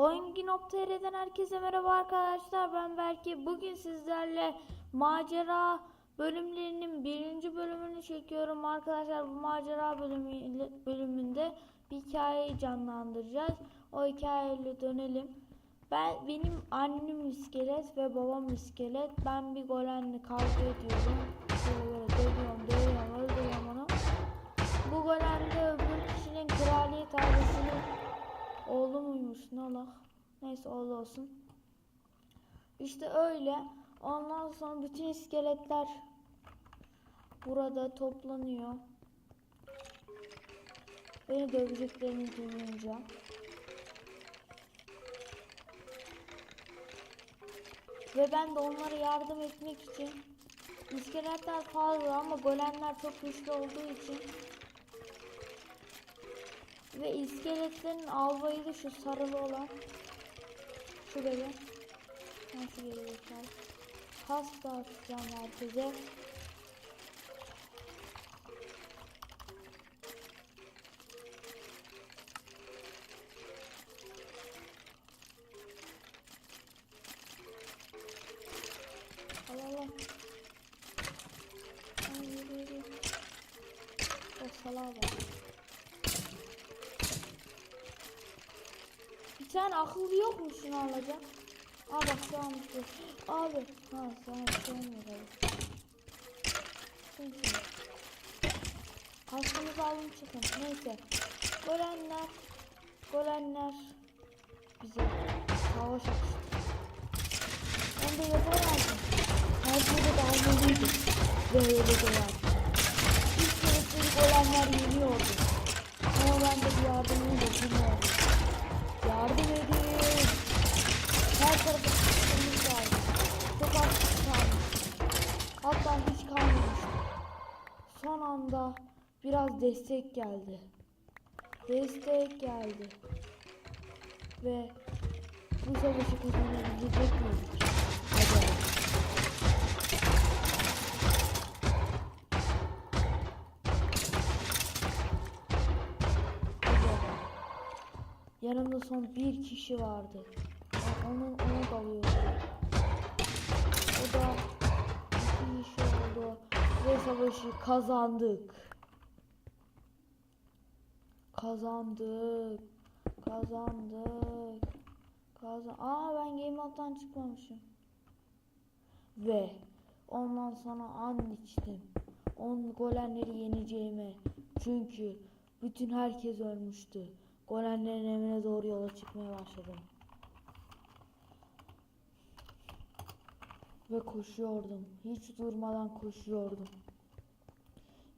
Oyungi.tr'den herkese merhaba arkadaşlar. Ben Berke. Bugün sizlerle macera bölümlerinin birinci bölümünü çekiyorum arkadaşlar. Bu macera bölümü, bölümünde bir hikayeyi canlandıracağız. O hikayeyle dönelim. Ben benim annem iskelet ve babam iskelet. Ben bir golemle kavga ediyorum. Böyle dövüyorum, dövüyorum, öldürüyorum onu. Bu golemde öbür kişinin kraliyet ailesinin Oğlu muymuş ne ola? Neyse oğlu olsun. İşte öyle. Ondan sonra bütün iskeletler burada toplanıyor. Beni döveceklerini duyunca. Ve ben de onlara yardım etmek için iskeletler fazla ama golemler çok güçlü olduğu için ve iskeletlerin albayı şu sarılı olan. Şu bebe nasıl gelecekler kas dağıtacağım herkese Bir tane akıllı yok mu şunu alacak? Aa bak şu almış bu. Abi. Ha sana sevmiyor abi. Neyse. Kaskımızı alın çıkın. Neyse. Golenler. Golenler. Bize savaş açtı. Ben de yapamazdım. Her şeyi de almalıydım. Ve öyle de yaptım. İlk keresleri golenler yeniyordu. Ama ben de bir yardımını dokunmuyordum. Yardım edin. Her tarafa sıkıştırmış lazım. Çok az kalmış. Hatta hiç kalmamış. Son anda biraz destek geldi. Destek geldi. Ve bu savaşı kazanabilecek miydik? Yanımda son bir kişi vardı. Onu, onu dalıyordum. O da iki kişi oldu. Ve savaşı kazandık. Kazandık. Kazandık. Kazan. Aa ben game mode'dan çıkmamışım. Ve ondan sonra an içtim. On golenleri yeneceğime. Çünkü bütün herkes ölmüştü. Golenlerin evine doğru yola çıkmaya başladım. Ve koşuyordum. Hiç durmadan koşuyordum.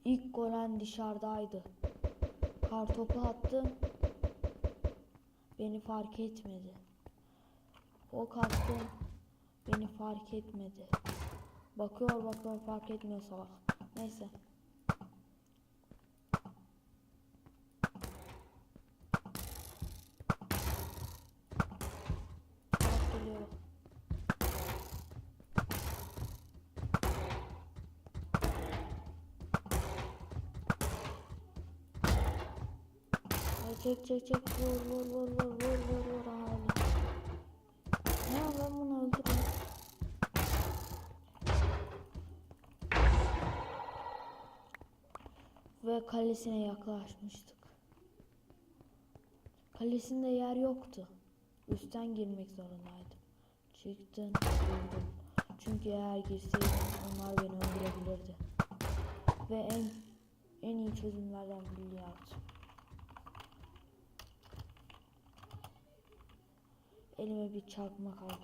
İlk golen dışarıdaydı. Kartopu attım. Beni fark etmedi. Ok attım. Beni fark etmedi. Bakıyor bakıyor fark etmiyor salak. Neyse. Bak geliyor bak. Ay, çek çek çek vur vur vur vur vur vur vur abi. Ne ben bunu öldürürüm. Ve kalesine yaklaşmıştık. Kalesinde yer yoktu. Üstten girmek zorundaydım. Çıktım, vurdum. Çünkü eğer girseydim onlar beni öldürebilirdi. Ve en en iyi çözümlerden birini yaptım. Elime bir çakmak aldım.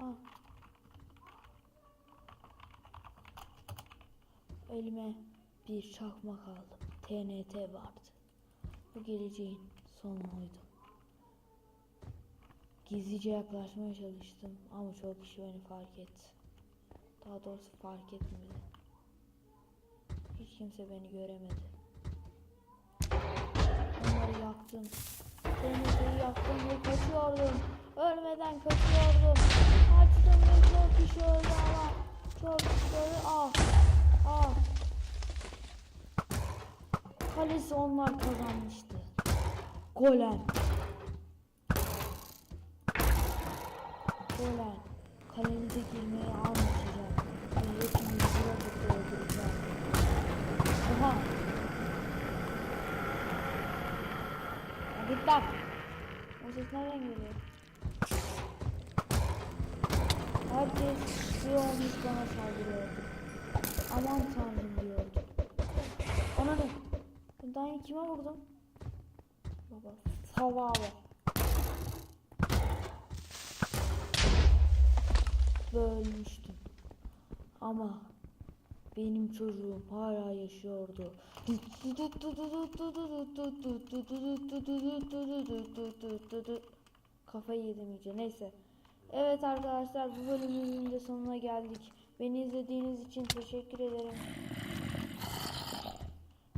Ah. Elime bir çakmak aldım. TNT vardı. Bu geleceğin sonuydu gizlice yaklaşmaya çalıştım ama çoğu kişi beni fark etti. Daha doğrusu fark etmedi. Hiç kimse beni göremedi. Onları yaktım. Denizi yaktım ve kaçıyordum. Ölmeden kaçıyordum. Kaçtım ve çoğu kişi öldü ama çoğu kişi öldü. Ah! Ah! Kalesi onlar kazanmıştı. Golem. Golem. Kalenize girmeye almayacağım. Ve hepinizi sıra öldüreceğim. Oha. Git lan. O ses nereden geliyor? Herkes bir olmuş bana saldırıyordu. Aman tanrım diyordu. Ona ne? Ben kime vurdum? Baba salağa bak. Ve ölmüştüm. Ama benim çocuğum hala yaşıyordu. Kafayı yedim iyice. Neyse. Evet arkadaşlar bu bölümümüzün de sonuna geldik. Beni izlediğiniz için teşekkür ederim.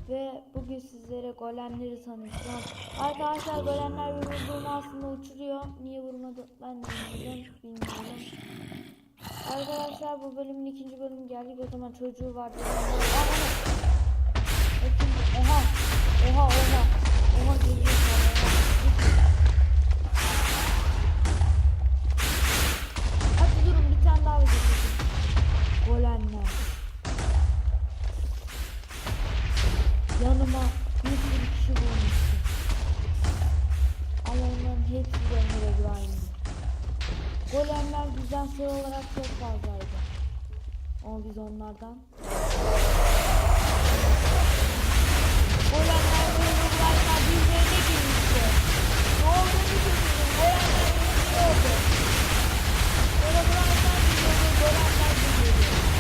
Ve bugün sizlere golemleri tanıtacağım. Arkadaşlar golemler bir vurduğunu aslında uçuruyor. Niye vurmadı ben de bilmiyorum. Arkadaşlar bu bölümün ikinci bölümü geldik. O zaman çocuğu vardı. Oha! Oha oha! Oha geliyor. Oha. Çok fazlaydı. Ama biz onlardan. Ve Herobrine'lar birbirine girmişti. Ne olduğunu şaşırdım. Golemler birbirine oldu. Herobrine'lar geliyordu, golemler geliyordu.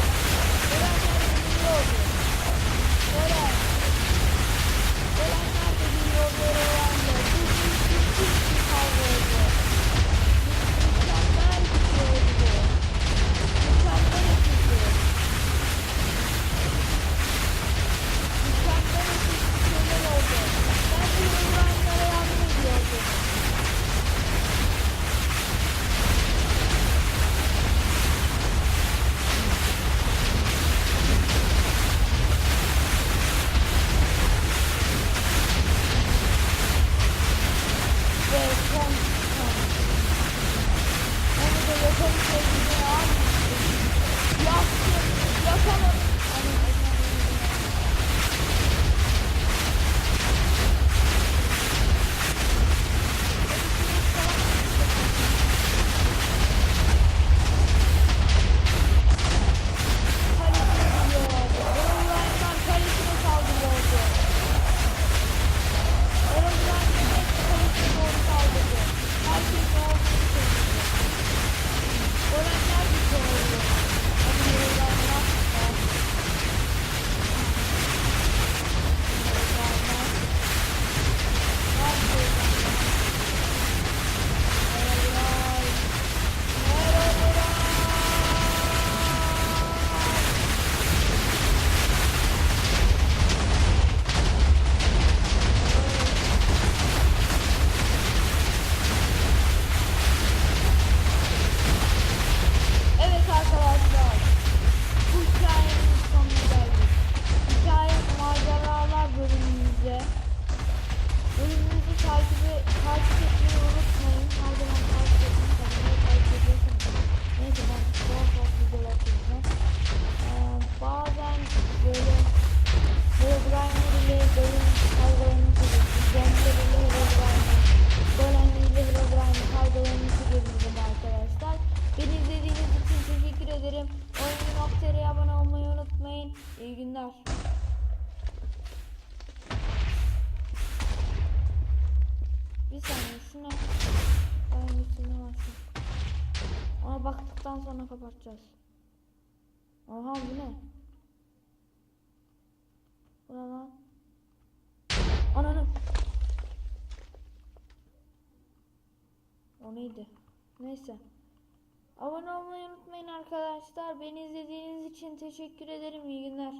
Sevgili abi. Yaktım. Yakamadım. Unutmayın. İyi günler. Bir saniye şuna üstüne başlayayım. Ona baktıktan sonra kapatacağız. Oha bu ne? Bu ne lan? Ananı. O neydi? Neyse. Abone olmayı unutmayın arkadaşlar. Beni izlediğiniz için teşekkür ederim. İyi günler.